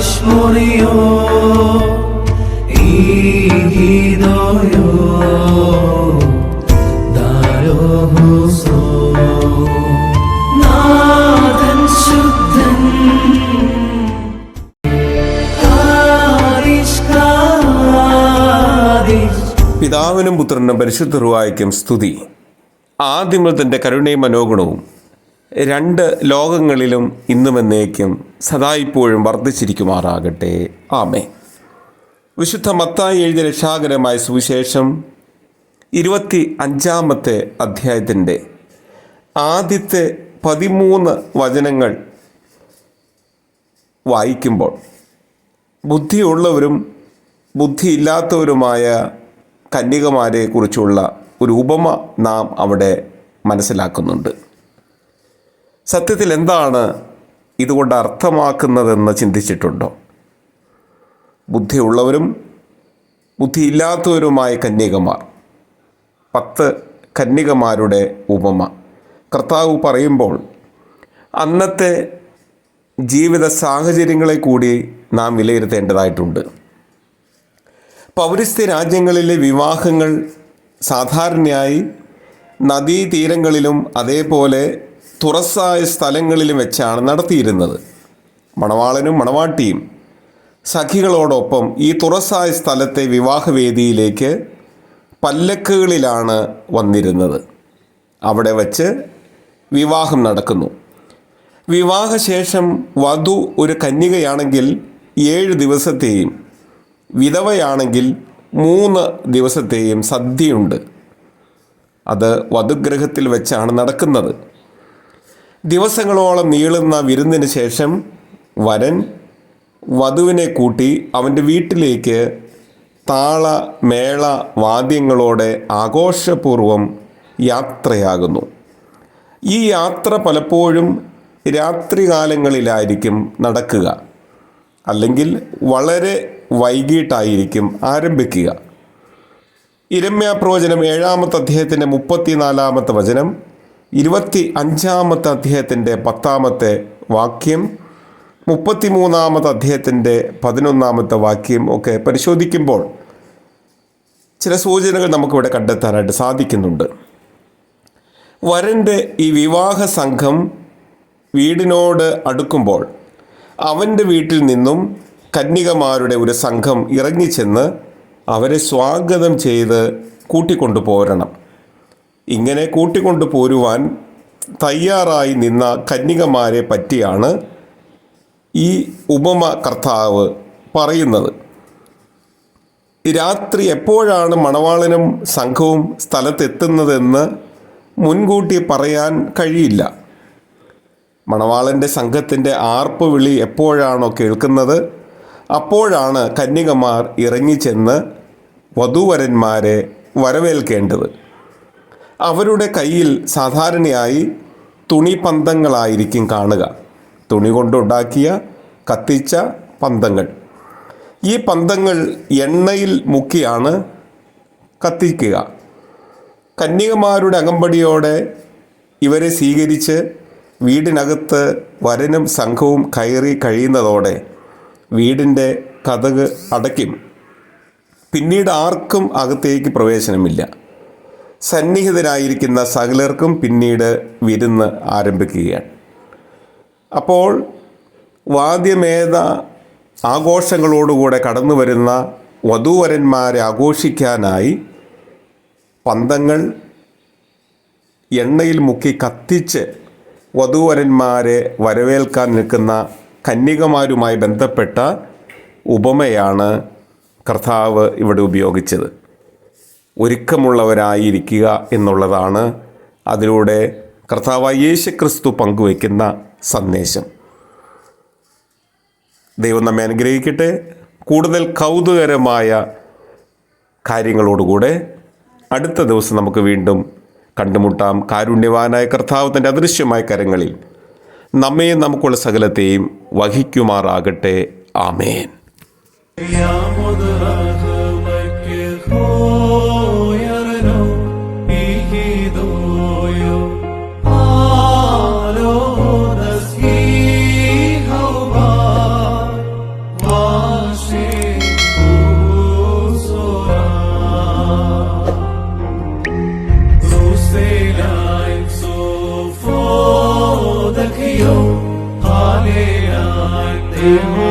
വിഷ്മുറിയോ ഈ ഗീതോയോ പിതാവിനും പുത്രനും പരിശുദ്ധ റുവായിക്കും സ്തുതി. ആദ്യമൃതന്റെ കരുണയും മനോഗുണവും രണ്ട് ലോകങ്ങളിലും ഇന്നും എന്നേക്കും സദാ ഇപ്പോഴും വർദ്ധിച്ചിരിക്കുമാറാകട്ടെ. ആമേ വിശുദ്ധ മത്തായി എഴുതിയ രക്ഷാകരമായ സുവിശേഷം ഇരുപത്തി അഞ്ചാമത്തെ അധ്യായത്തിന്റെ ആദ്യത്തെ പതിമൂന്ന് വചനങ്ങൾ വായിക്കുമ്പോൾ ബുദ്ധിയുള്ളവരും ബുദ്ധിയില്ലാത്തവരുമായ കന്യകമാരെ കുറിച്ചുള്ള ഒരു ഉപമ നാം അവിടെ മനസ്സിലാക്കുന്നുണ്ട്. സത്യത്തിൽ എന്താണ് ഇതുകൊണ്ട് അർത്ഥമാക്കുന്നതെന്ന് ചിന്തിച്ചിട്ടുണ്ടോ? ബുദ്ധിയുള്ളവരും ബുദ്ധിയില്ലാത്തവരുമായ കന്യകമാർ പത്ത് കന്യകമാരുടെ ഉപമ. കർത്താവ് പറയുമ്പോൾ അന്നത്തെ ജീവിത സാഹചര്യങ്ങളെ കൂടി നാം വിലയിരുത്തേണ്ടതായിട്ടുണ്ട്. പൗരസ്ത്യ രാജ്യങ്ങളിലെ വിവാഹങ്ങൾ സാധാരണയായി നദീതീരങ്ങളിലും അതേപോലെ തുറസായ സ്ഥലങ്ങളിലും വെച്ചാണ് നടത്തിയിരുന്നത്. മണവാളനും മണവാട്ടിയും സഖികളോടൊപ്പം ഈ തുറസായ സ്ഥലത്തെ വിവാഹവേദിയിലേക്ക് പല്ലക്കുകളിലാണ് വന്നിരുന്നത്. അവിടെ വച്ച് വിവാഹം നടക്കുന്നു. വിവാഹശേഷം വധു ഒരു കന്യകയാണെങ്കിൽ ഏഴ് ദിവസത്തെയും വിധവയാണെങ്കിൽ മൂന്ന് ദിവസത്തെയും സദ്യയുണ്ട്. അത് വധുഗ്രഹത്തിൽ വെച്ചാണ് നടക്കുന്നത്. ദിവസങ്ങളോളം നീളുന്ന വിരുന്നിന് ശേഷം വരൻ വധുവിനെ കൂട്ടി അവന്റെ വീട്ടിലേക്ക് താള മേള വാദ്യങ്ങളോടെ ആഘോഷപൂർവം യാത്രയാകുന്നു. ഈ യാത്ര പലപ്പോഴും രാത്രികാലങ്ങളിലായിരിക്കും നടക്കുക. അല്ലെങ്കിൽ വളരെ വൈകിട്ടായിരിക്കും ആരംഭിക്കുക. ഇരമ്യാപ്രവചനം ഏഴാമത്തെ അധ്യായത്തിന്റെ മുപ്പത്തിനാലാമത്തെ വചനം ഇരുപത്തി അഞ്ചാമത്തെ അധ്യായത്തിന്റെ പത്താമത്തെ വാക്യം മുപ്പത്തിമൂന്നാമത്തെ അധ്യായത്തിന്റെ പതിനൊന്നാമത്തെ വാക്യം ഒക്കെ പരിശോധിക്കുമ്പോൾ ചില സൂചനകൾ നമുക്കിവിടെ കണ്ടെത്താനായിട്ട് സാധിക്കുന്നുണ്ട്. വരന്റെ ഈ വിവാഹ സംഘം വീടിനോട് അടുക്കുമ്പോൾ അവന്റെ വീട്ടിൽ നിന്നും കന്യകമാരുടെ ഒരു സംഘം ഇറങ്ങിച്ചെന്ന് അവരെ സ്വാഗതം ചെയ്ത് കൂട്ടിക്കൊണ്ടു പോരണം ഇങ്ങനെ കൂട്ടിക്കൊണ്ടു പോരുവാൻ തയ്യാറായി നിന്ന കന്യകമാരെ പറ്റിയാണ് ഈ ഉപമ കർത്താവ് പറയുന്നത്. രാത്രി എപ്പോഴാണ് മണവാളനും സംഘവും സ്ഥലത്തെത്തുന്നതെന്ന് മുൻകൂട്ടി പറയാൻ കഴിയില്ല. മണവാളന്റെ സംഘത്തിന്റെ ആർപ്പ് വിളി എപ്പോഴാണോ കേൾക്കുന്നത് അപ്പോഴാണ് കന്യകമാർ ഇറങ്ങിച്ചെന്ന് വധൂവരന്മാരെ വരവേൽക്കേണ്ടത്. അവരുടെ കയ്യിൽ സാധാരണയായി തുണി പന്തങ്ങളായിരിക്കും കാണുക. തുണി കൊണ്ടുണ്ടാക്കിയ കത്തിച്ച പന്തങ്ങൾ. ഈ പന്തങ്ങൾ എണ്ണയിൽ മുക്കിയാണ് കത്തിക്കുക. കന്യകമാരുടെ അകമ്പടിയോടെ ഇവരെ സ്വീകരിച്ച് വീടിനകത്ത് വരനും സംഘവും കയറി കഴിയുന്നതോടെ വീടിന്റെ കഥക് അടയ്ക്കും. പിന്നീട് ആർക്കും അകത്തേക്ക് പ്രവേശനമില്ല. സന്നിഹിതരായിരിക്കുന്ന സകലർക്കും പിന്നീട് വിരുന്ന് ആരംഭിക്കുകയാണ്. അപ്പോൾ വാദ്യമേധ ആഘോഷങ്ങളോടുകൂടെ കടന്നു വരുന്ന വധൂവരന്മാരെ ആഘോഷിക്കാനായി പന്തങ്ങൾ എണ്ണയിൽ മുക്കി കത്തിച്ച് വധൂവരന്മാരെ വരവേൽക്കാൻ നിൽക്കുന്ന കന്യകമാരുമായി ബന്ധപ്പെട്ട ഉപമയാണ് കർത്താവ് ഇവിടെ ഉപയോഗിച്ചത്. ഒരുക്കമുള്ളവരായിരിക്കുക എന്നുള്ളതാണ് അതിലൂടെ കർത്താവ് യേശു ക്രിസ്തു പങ്കുവയ്ക്കുന്ന സന്ദേശം. ദൈവം നമ്മെ അനുഗ്രഹിക്കട്ടെ. കൂടുതൽ കൗതുകരമായ കാര്യങ്ങളോടുകൂടെ അടുത്ത ദിവസം നമുക്ക് വീണ്ടും കണ്ടുമുട്ടാം. കാരുണ്യവാനായ കർത്താവ് തന്റെ അദൃശ്യമായ കരങ്ങളിൽ നമ്മയും നമുക്കുള്ള സകലത്തെയും വഹിക്കുമാറാകട്ടെ. ആമേൻ. Mm-hmm.